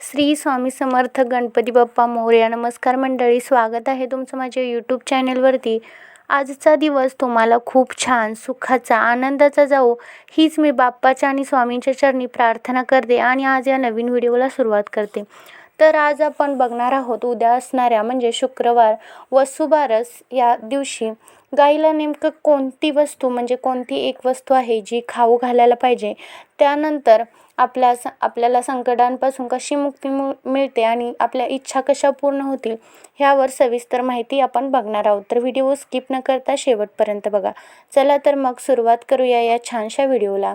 श्री स्वामी समर्थ गणपती बाप्पा मोरया नमस्कार मंडळी स्वागत आहे तुमचं माझ्या यूट्यूब चॅनलवरती आजचा दिवस तुम्हाला खूप छान सुखाचा आनंदाचा जाऊ हीच मी बाप्पाच्या आणि स्वामींच्या चरणी प्रार्थना करते आणि आज या नवीन व्हिडिओला सुरुवात करते. तर आज आपण बघणार आहोत उद्या असणाऱ्या म्हणजे शुक्रवार वसुबारस या दिवशी गाईला नेमकं कोणती वस्तू म्हणजे कोणती एक वस्तू आहे जी खाऊ घालायला पाहिजे? त्यानंतर आपल्या स आपल्याला संकटांपासून कशी मुक्ती मु मिळते आणि आपल्या इच्छा कशा पूर्ण होतील ह्यावर सविस्तर माहिती आपण बघणार आहोत. तर व्हिडिओ स्किप न करता शेवटपर्यंत बघा. चला तर मग सुरुवात करूया या छानशा व्हिडिओला.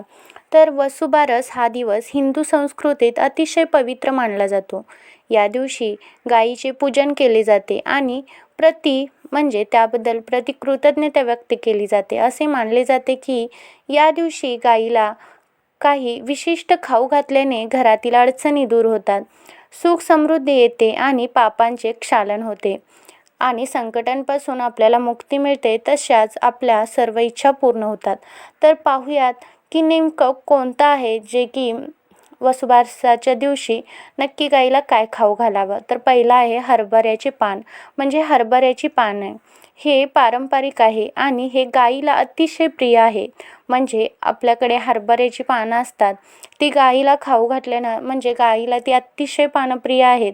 तर वसुबारस हा दिवस हिंदू संस्कृतीत अतिशय पवित्र मानला जातो. या दिवशी गायीचे पूजन केले जाते आणि प्रति म्हणजे त्याबद्दल प्रतिकृतज्ञता व्यक्त केली जाते. असे मानले जाते की या दिवशी गाईला काही विशिष्ट खाऊ घातल्याने घरातील अडचणी दूर होतात. सुख समृद्धी येते आणि पापांचे क्षालन होते. आणि संकटांपासून आपल्याला मुक्ती मिळते तशाच आपल्या सर्व इच्छा पूर्ण होतात. तर पाहूयात की नेमकं कोणतं आहे जे की वसुबारसाच्या दिवशी नक्की गाईला काय खाऊ घालावं? तर पहिलं आहे हरभऱ्याचे पान. म्हणजे हरभऱ्याची पानं. हे पारंपरिक आहे आणि हे गाईला अतिशय प्रिय आहे. म्हणजे आपल्याकडे हरभऱ्याची पानं असतात. ती गाईला खाऊ घातल्यानं म्हणजे गाईला ती अतिशय पानं प्रिय आहेत.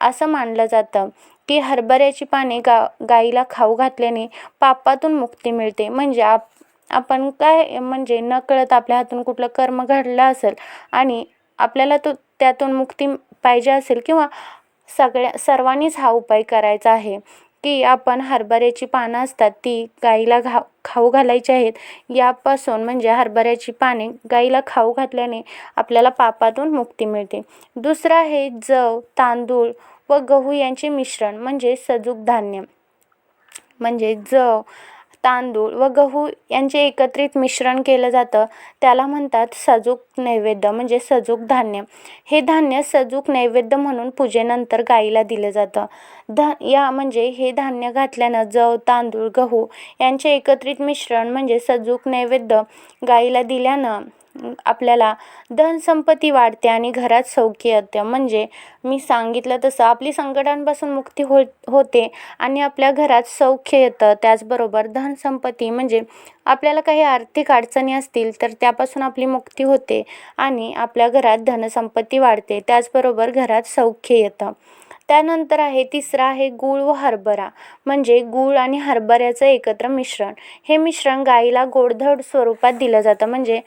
असं मानलं जातं की हरभऱ्याची पाने गा गाईला खाऊ घातल्याने पापातून मुक्ती मिळते. म्हणजे आप आपण काय म्हणजे नकळत आपल्या हातून कुठलं कर्म घडलं असेल आणि आपल्याला तो त्यातून मुक्ती पाहिजे असेल किंवा सगळ्या सर्वांनीच हा उपाय करायचा आहे की आपण हरभऱ्याची पानं असतात ती गाईला घा खाऊ घालायची आहेत. यापासून म्हणजे हरभऱ्याची पाने गाईला खाऊ घातल्याने आपल्याला पापातून मुक्ती मिळते. दुसरं आहे जव तांदूळ व गहू यांचे मिश्रण म्हणजे सजूक धान्य. म्हणजे जव तांदूळ व गहू यांचे एकत्रित मिश्रण केलं जातं. त्याला म्हणतात सजूक नैवेद्य म्हणजे सजूक धान्य. हे धान्य सजूक नैवेद्य म्हणून पूजेनंतर गाईला दिलं जातं. धा या म्हणजे हे धान्य घातल्यानं जव तांदूळ गहू यांचे एकत्रित मिश्रण म्हणजे सजूक नैवेद्य गाईला दिल्यानं आपल्याला धनसंपत्ती वाढते आणि घरात सौख्य येते म्हणजे मी सांगितलं तसं आपली संकटांपासून मुक्ती हो होते आणि आपल्या घरात सौख्य येतं. त्याचबरोबर धनसंपत्ती म्हणजे आपल्याला काही आर्थिक अडचणी असतील तर त्यापासून आपली मुक्ती होते आणि आपल्या घरात धनसंपत्ती वाढते. त्याचबरोबर घरात सौख्य येतं. त्यानंतर आहे तिसरा आहे गूळ व हरभरा. म्हणजे गूळ आणि हरभऱ्याचं एकत्र मिश्रण. हे मिश्रण गाईला गोडधड स्वरूपात दिलं जातं. म्हणजे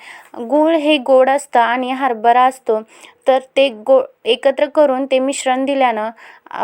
गूळ हे गोड असतं आणि हरभरा असतो. तर ते गो एकत्र करून ते मिश्रण दिल्यानं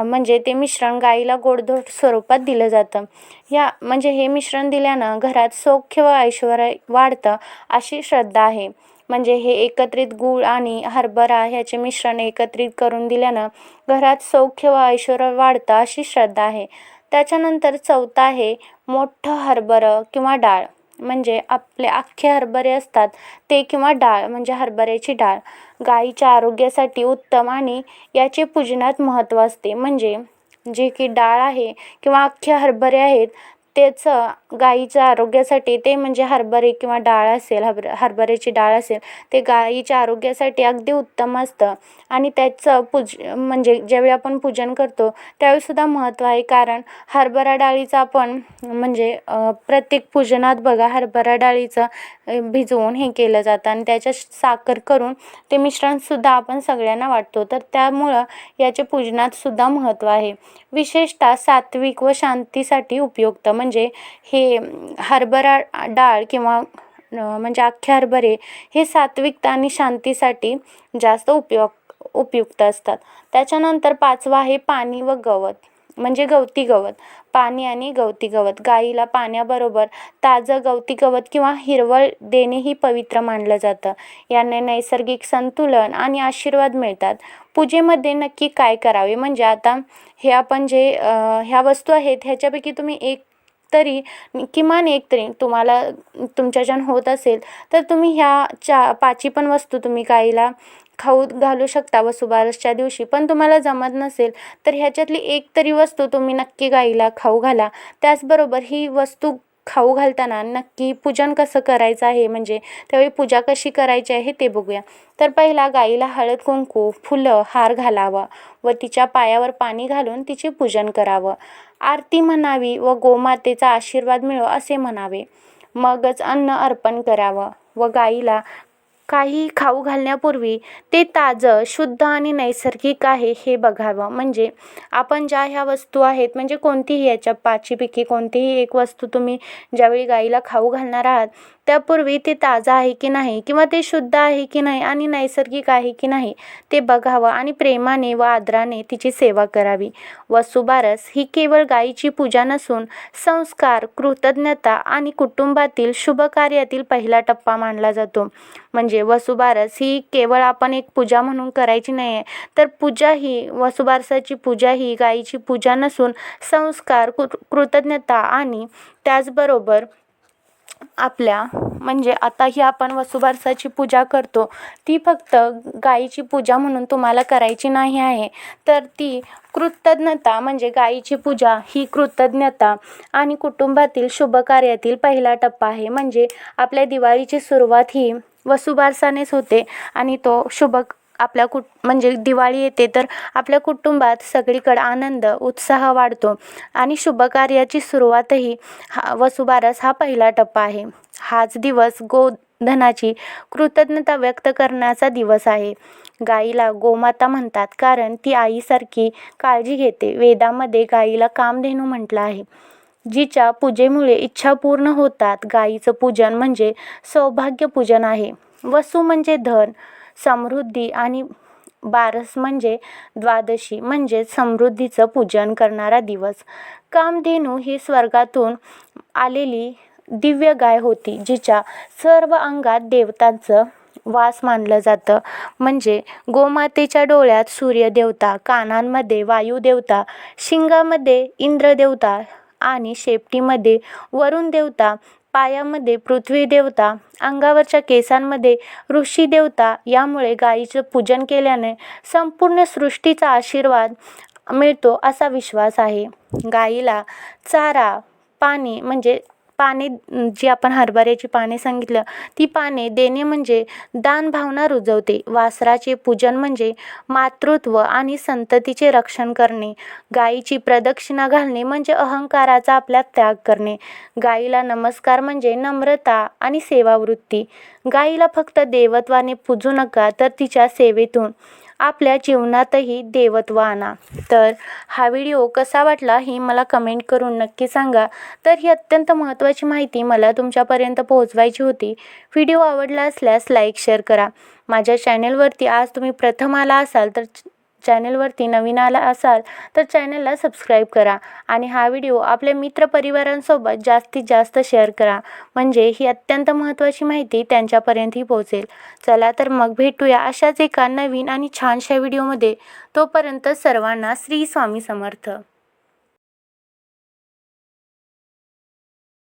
म्हणजे ते मिश्रण गाईला गोडधोड स्वरूपात दिलं जातं. या म्हणजे हे मिश्रण दिल्यानं घरात सौख्य व ऐश्वर वाढतं अशी श्रद्धा आहे. म्हणजे हे एकत्रित गूळ आणि हरभरा ह्याचे मिश्रण एकत्रित करून दिल्यानं घरात सौख्य व ऐश्वर वाढतं अशी श्रद्धा आहे. त्याच्यानंतर चौथा आहे मोठं हरभरं किंवा डाळ. म्हणजे आपले अख्खे हरभरे असतात ते किंवा डाळ म्हणजे हरभऱ्याची डाळ. गाईच्या आरोग्यासाठी उत्तम आणि याचे पूजनात महत्त्व असते. म्हणजे जे की डाळ आहे किंवा अख्खे हरभरे आहेत त्याचं गाईच्या आरोग्यासाठी ते म्हणजे हरभरे किंवा डाळ असेल हर हरभऱ्याची डाळ असेल ते गाईच्या आरोग्यासाठी अगदी उत्तम असतं. आणि त्याचं पूज म्हणजे ज्यावेळी आपण पूजन करतो त्यावेळीसुद्धा महत्त्व आहे. कारण हरभरा डाळीचं आपण म्हणजे प्रत्येक पूजनात बघा हरभरा डाळीचं भिजवून हे केलं जातं. आणि त्याच्या साखर करून ते मिश्रणसुद्धा आपण सगळ्यांना वाटतो. तर त्यामुळं याच्या पूजनातसुद्धा महत्त्व आहे. विशेषतः सात्विक व शांतीसाठी उपयुक्त. म्हणजे हे हरभरा डाळ किंवा म्हणजे अख्खे हरभरे हे सात्विकता आणि शांतीसाठी जास्त उपयोग उपयुक्त असतात. त्याच्यानंतर पाचवा आहे पाणी व गवत म्हणजे गवती गवत. पाणी आणि गवती गवत. गाईला पाण्याबरोबर ताजं गवती गवत किंवा हिरवळ देणेही पवित्र मानलं जातं. याने नैसर्गिक संतुलन आणि आशीर्वाद मिळतात. पूजेमध्ये नक्की काय करावे? म्हणजे आता हे आपण जे ह्या वस्तू आहेत ह्याच्यापैकी तुम्ही एक तरी किमान एक तरी तुम्हाला तुमच्याच्यान होत असेल तर तुम्ही ह्या चा पाची पण वस्तू तुम्ही गाईला खाऊ घालू शकता वसुबारसच्या दिवशी. पण तुम्हाला जमत नसेल तर ह्याच्यातली एक तरी वस्तू तुम्ही नक्की गाईला खाऊ घाला. त्याचबरोबर ही वस्तू खाऊ घालताना नक्की पूजन कसं करायचं आहे म्हणजे त्यावेळी पूजा कशी करायची आहे ते बघूया. तर पहिला गाईला हळद कुंकू फुलं हार घालावा व तिच्या पायावर पाणी घालून तिचे पूजन करावं. आरती म्हणावी व गोमातेचा आशीर्वाद मिळो असे म्हणावे. मगच अन्न अर्पण करावं व गाईला काही खाऊ घालण्यापूर्वी ते ताजं शुद्ध आणि नैसर्गिक आहे हे बघावं. म्हणजे आपण ज्या ह्या वस्तू आहेत म्हणजे कोणतीही याच्या पाचीपैकी कोणतीही एक वस्तू तुम्ही ज्यावेळी गाईला खाऊ घालणार आहात त्यापूर्वी ते ताजं आहे की नाही किंवा ते शुद्ध आहे की नाही आणि नैसर्गिक आहे की नाही ते बघावं आणि प्रेमाने व आदराने तिची सेवा करावी. वसुबारस ही केवळ गायीची पूजा नसून संस्कार कृतज्ञता आणि कुटुंबातील शुभ कार्यातील पहिला टप्पा मानला जातो. म्हणजे वसुबारस ही केवळ आपण एक पूजा म्हणून करायची नाही आहे तर पूजा ही वसुबारसाची पूजा ही गायीची पूजा नसून संस्कार कृ कृतज्ञता आणि त्याचबरोबर आपल्या म्हणजे आता ही आपण वसुबारसाची पूजा करतो ती फक्त गाईची पूजा म्हणून तुम्हाला करायची नाही आहे. तर ती कृतज्ञता म्हणजे गाईची पूजा ही कृतज्ञता आणि कुटुंबातील शुभकार्यातील पहिला टप्पा आहे. म्हणजे आपल्या दिवाळीची सुरुवात ही वसुबारसानेच होते आणि तो शुभ आपल्या कुट म्हणजे दिवाळी येते तर आपल्या कुटुंबात सगळीकडे आनंद उत्साह वाढतो. आणि शुभकार्याची सुरुवातही हा वसुबारस हा पहिला टप्पा आहे. हाच दिवस गो धनाची कृतज्ञता व्यक्त करण्याचा दिवस आहे. गाईला गोमाता म्हणतात कारण ती आईसारखी काळजी घेते. वेदामध्ये गाईला कामधेनू म्हटलं आहे. जिच्या पूजेमुळे इच्छा पूर्ण होतात गाईचं पूजन म्हणजे सौभाग्य पूजन आहे. वसू म्हणजे धन समृद्धी आणि बारस म्हणजे द्वादशी म्हणजे समृद्धीचं पूजन करणारा दिवस. कामधेनू ही स्वर्गातून आलेली दिव्य गाय होती जिच्या सर्व अंगात देवतांचं वास मानलं जातं. म्हणजे गोमातेच्या डोळ्यात सूर्यदेवता कानांमध्ये वायुदेवता शिंगामध्ये इंद्रदेवता आणि शेपटीमध्ये वरुण देवता पायामध्ये पृथ्वी देवता अंगावरच्या केसांमध्ये ऋषी देवता यामुळे गायीचं पूजन केल्याने संपूर्ण सृष्टीचा आशीर्वाद मिळतो असा विश्वास आहे. गाईला चारा पाणी म्हणजे पाने जी आपण हरभऱ्याची पाने सांगितलं ती पाने देणे म्हणजे दान भावना रुजवते. वासराचे पूजन म्हणजे मातृत्व आणि संततीचे रक्षण करणे. गायीची प्रदक्षिणा घालणे म्हणजे अहंकाराचा आपल्यात त्याग करणे. गायीला नमस्कार म्हणजे नम्रता आणि सेवावृत्ती. गायीला फक्त देवत्वाने पूजू नका तर तिच्या सेवेतून आपल्या जीवनातही देवत्व आणा. तर हा व्हिडिओ कसा वाटला हे मला कमेंट करून नक्की सांगा. तर ही अत्यंत महत्त्वाची माहिती मला तुमच्यापर्यंत पोहोचवायची होती. व्हिडिओ आवडला असल्यास लाईक शेअर करा. माझ्या चॅनेलवरती आज तुम्ही प्रथम आला असाल तर चॅनेलवरती नवीन आला असाल तर चॅनलला सबस्क्राईब करा आणि हा व्हिडिओ आपल्या मित्रपरिवारांसोबत जास्तीत जास्त शेअर करा. म्हणजे ही अत्यंत महत्त्वाची माहिती त्यांच्यापर्यंतही पोहोचेल. चला तर मग भेटूया अशाच एका नवीन आणि छानशा व्हिडिओमध्ये. तोपर्यंत सर्वांना श्री स्वामी समर्थ.